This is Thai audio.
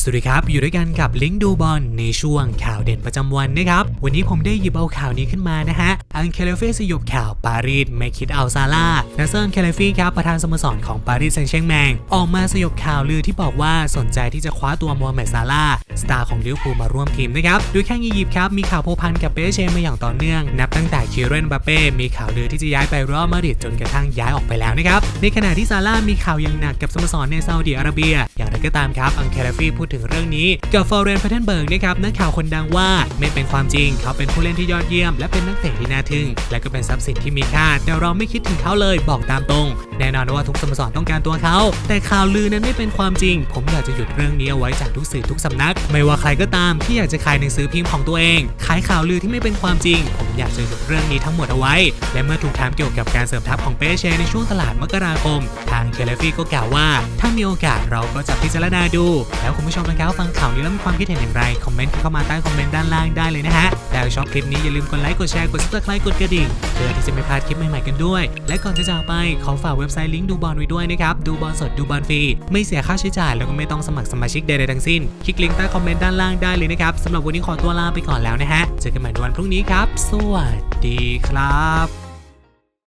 สวัสดีครับ อยู่ด้วยกันกับลิงดูบอลในช่วงข่าวเด่นประจำวันนะครับ วันนี้ผมได้หยิบเอาข่าวนี้ขึ้นมานะฮะ อังเคเลฟีสยบข่าวปารีสไม่คิดเอาซาร่านาเซอร์เคเลฟีครับประธานสโมสรของปารีสแซงต์แชร์แมง ออกมาสยบข่าวลือที่บอกว่าสนใจที่จะคว้าตัวมฮัมเหม็ดซาร่าสตาร์ของลิเวอร์พูลมาร่วมทีมนะครับโดยแข้งอียิปต์ครับมีข่าวโพพันกับเปเชมาอย่างต่อเนื่อง นับตั้งแต่คิเรนบาเป้มีข่าวลือที่จะย้ายไปรอัลมาดริดจนกระทั่งย้ายออกไปแล้วนะครับในขณะที่ซาร่ามีข่าวอย่างหนักกับสโมสรในซาอุดิอาระเบีย อย่างไรก็ตามครับอังเคลฟีพูดถึงเรื่องนี้กับฟอร์เรนพัทเทนเบิร์กนะครับนักข่าวคนดังว่าไม่เป็นความจริง เขาเป็นผู้เล่นที่ยอดเยี่ยม และเป็นนักเตะที่น่าทึ่ง และก็เป็นทรัพย์สินที่มีค่า แต่เราไม่คิดถึงเขาเลยบอกตามตรง แน่นอนว่าทุกสโมสรต้องการตัวเขา แต่ข่าวลือนั้นไม่เป็นความจริง ผมอยากจะหยุดเรื่องนี้เอาไว้จากทุกสื่อทุกสำนัก ไม่ว่าใครก็ตามที่อยากจะขายหนังสือพิมพ์ของตัวเอง ขายข่าวลือที่ไม่เป็นความจริงผม อยากจะหยุดเรื่องนี้ทั้งหมดเอาไว้ และเมื่อถูกถามเกี่ยวกับการเสริมทัพของเปเชในช่วงตลาดมกราคม ทางเคเลฟี่ก็กล่าวว่า ถ้ามีโอกาสเราก็จะพิจารณาดู แล้วคุณผู้ชมนะครับฟังข่าวนี้แล้วมีความคิดเห็นอย่างไร คอมเมนต์เข้ามาใต้คอมเมนต์ด้านล่างได้เลยนะฮะแล้วชอบคลิปนี้อย่าลืมกดไลค์กดแชร์กด subscribe กดกระดิ่งเพื่อที่จะไม่พลาดคลิปใหม่ๆกันด้วย และก่อนจะจากไปขอฝากเว็บไซต์ลิงก์ดูบอลไว้ด้วยนะครับดูบอลสดดูบอลฟรีไม่เสียค่าใช้จ่ายแล้วก็ไม่ต้องสมัครสมาชิกใดๆทั้งสิ้น คลิกลิงก์ใต้คอมเมนต์ด้านล่างได้เลยนะครับสำหรับวันนี้ขอตัวลาไปก่อนแล้วนะฮะเจอกันใหม่ในวันพรุ่งนี้ครับสวัสดีครับ